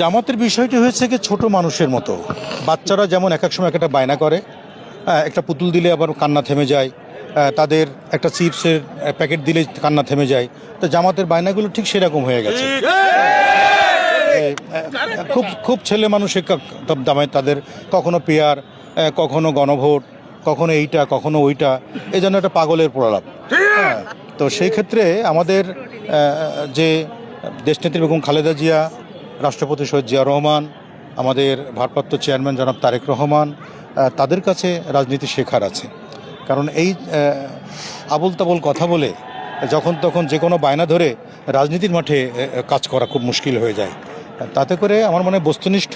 জামাতের বিষয়টি হয়েছে কি ছোট মানুষের মতো। বাচ্চারা যেমন এক এক সময় একটা বায়না করে একটা পুতুল দিলে আবার কান্না থেমে যায় তাদের একটা চিপসের প্যাকেট দিলে কান্না থেমে যায়। তো জামাতের বায়নাগুলো ঠিক সেরকম হয়ে গেছে। খুব খুব ছেলে মানুষের দামে তাদের কখনো পেয়ার কখনো গণভোট কখনো এইটা কখনো ওইটা এই জন্য একটা পাগলের প্রলাপ। হ্যাঁ, তো সেই ক্ষেত্রে আমাদের যে দেশনেত্রী বেগম খালেদা জিয়া রাষ্ট্রপতি সৈয়দ জিয়া রহমান, আমাদের ভারপ্রাপ্ত চেয়ারম্যান জনাব তারেক রহমান তাদের কাছে রাজনীতি শেখার আছে। কারণ এই আবল তাবল কথা বলে যখন তখন যে কোনো বায়না ধরে রাজনীতির মাঠে কাজ করা খুব মুশকিল হয়ে যায়। তাতে করে আমার মনে হয় বস্তুনিষ্ঠ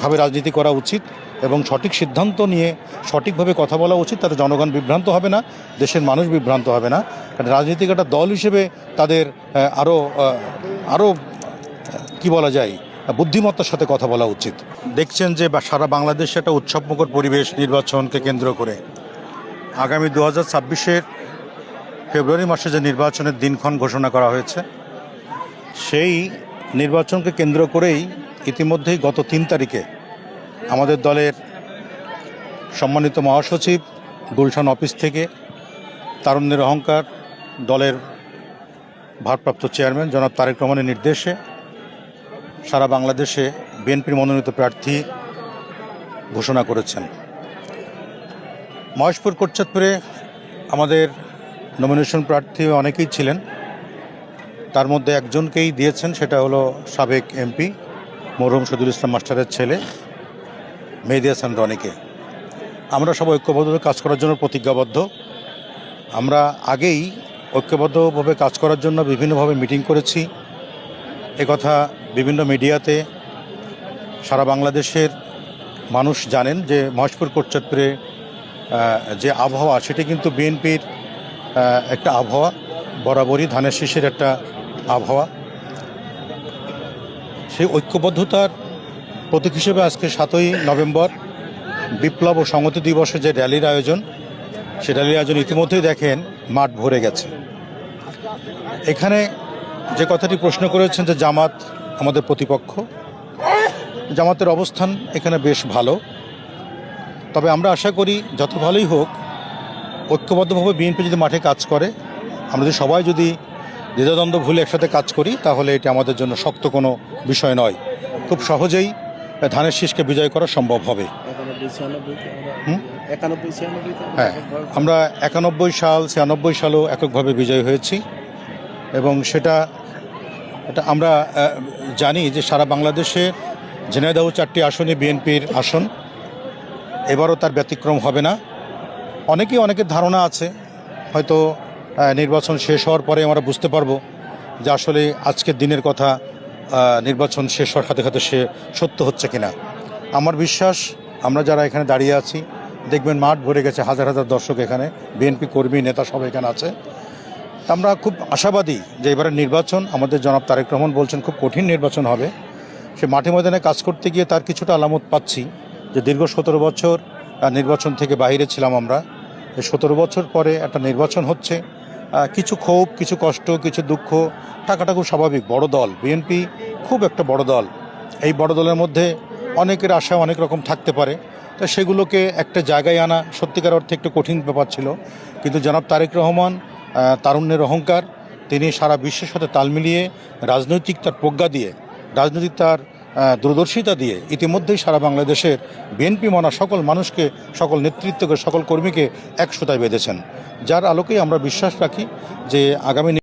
ভাবে রাজনীতি করা উচিত এবং সঠিক সিদ্ধান্ত নিয়ে সঠিকভাবে কথা বলা উচিত, তাতে জনগণ বিভ্রান্ত হবে না, দেশের মানুষ বিভ্রান্ত হবে না। কারণ রাজনৈতিক একটা দল হিসেবে তাদের আরও আরও কি বলা যায়, বুদ্ধিমত্তার সাথে কথা বলা উচিত। দেখছেন যে সারা বাংলাদেশে একটা উৎসবমুখর পরিবেশ নির্বাচনকে কেন্দ্র করে। আগামী দু হাজার ছাব্বিশের ফেব্রুয়ারি মাসে যে নির্বাচনের দিনক্ষণ ঘোষণা করা হয়েছে, সেই নির্বাচনকে কেন্দ্র করেই ইতিমধ্যেই গত তিন তারিখে আমাদের দলের সম্মানিত মহাসচিব, গুলশান অফিস থেকে তারুণ্যের অহংকার দলের ভারপ্রাপ্ত চেয়ারম্যান জনাব তারেক রহমানের নির্দেশে সারা বাংলাদেশে বিএনপির মনোনীত প্রার্থী ঘোষণা করেছেন। মহেশপুর, কোটচাঁদপুরে আমাদের নমিনেশন প্রার্থী অনেকেই ছিলেন। তার মধ্যে একজনকেই দিয়েছেন, সেটা হলো সাবেক এমপি মরহুম সদুল ইসলাম মাস্টারের ছেলে মেহেদি হাসান রনিকে আমরা সবাই ঐক্যবদ্ধভাবে কাজ করার জন্য প্রতিজ্ঞাবদ্ধ। আমরা আগেই ঐক্যবদ্ধভাবে কাজ করার জন্য বিভিন্নভাবে মিটিং করেছি। কথা বিভিন্ন মিডিয়াতে সারা বাংলাদেশের মানুষ জানেন যে মহেশপুর কোটচাঁদপুরে যে আবহাওয়া, সেটি কিন্তু বিএনপির একটা আবহাওয়া, বরাবরই ধানের শীষের একটা আবহাওয়া। সেই ঐক্যবদ্ধতার প্রতীক হিসেবে আজকে সাতই নভেম্বর বিপ্লব ও সংহতি দিবসে যে র্যালির আয়োজন, সে র্যালির আয়োজন ইতিমধ্যেই দেখেন মাঠ ভরে গেছে। এখানে যে কথাটি প্রশ্ন করেছেন যে জামাত আমাদের প্রতিপক্ষ। জামাতের অবস্থান এখানে বেশ ভালো। তবে আমরা আশা করি যত ভালোই হোক ঐক্যবদ্ধভাবে বিএনপি যদি মাঠে কাজ করে আমরা যদি সবাই যদি দ্বিধাদ্বন্দ্ব ভুলে একসাথে কাজ করি তাহলে এটি আমাদের জন্য শক্ত কোনো বিষয় নয়। খুব সহজেই ধানের শীষকে বিজয় করা সম্ভব হবে। হ্যাঁ। আমরা একানব্বই সাল ছিয়ানব্বই সালও এককভাবে বিজয়ী হয়েছি। এবং সেটা এটা আমরা জানি যে সারা বাংলাদেশে ঝিনাইদহ চারটি আসনই বিএনপির আসন। এবারও তার ব্যতিক্রম হবে না। অনেকেই অনেকের ধারণা আছে। হয়তো নির্বাচন শেষ হওয়ার পরে আমরা বুঝতে পারব যে আসলে আজকের দিনের কথা নির্বাচন শেষ হওয়ার খাতে খাতে সে সত্য হচ্ছে কিনা। আমার বিশ্বাস, আমরা যারা এখানে দাঁড়িয়ে আছি, দেখবেন মাঠ ভরে গেছে হাজার হাজার দর্শক এখানে। বিএনপি কর্মী, নেতা সব এখানে আছে। আমরা খুব আশাবাদী যে এবারের নির্বাচন, আমাদের জনাব তারেক রহমান বলছেন খুব কঠিন নির্বাচন হবে। সে মাঠে ময়দানে কাজ করতে গিয়ে তার কিছুটা আলামত পাচ্ছি যে দীর্ঘ সতেরো বছর নির্বাচন থেকে বাইরে ছিলাম আমরা। সতেরো বছর পরে একটা নির্বাচন হচ্ছে কিছু ক্ষোভ, কিছু কষ্ট, কিছু দুঃখ টাকাটা খুব স্বাভাবিক। বড় দল, বিএনপি খুব একটা বড় দল। এই বড় দলের মধ্যে অনেকের আশা অনেক রকম থাকতে পারে। তা সেগুলোকে একটা জায়গায় আনা সত্যিকার অর্থে একটু কঠিন ব্যাপার ছিল। কিন্তু জনাব তারেক রহমান তারুণ্যের অহংকার, তিনি সারা বিশ্বের সাথে তাল মিলিয়ে রাজনৈতিক তার প্রজ্ঞা দিয়ে, রাজনৈতিক তার দূরদর্শিতা দিয়ে ইতিমধ্যেই সারা বাংলাদেশের বিএনপি মানা সকল মানুষকে, সকল নেতৃত্বকে, সকল কর্মীকে একসুতায় বেঁধেছেন। যার আলোকেই আমরা বিশ্বাস রাখি যে আগামী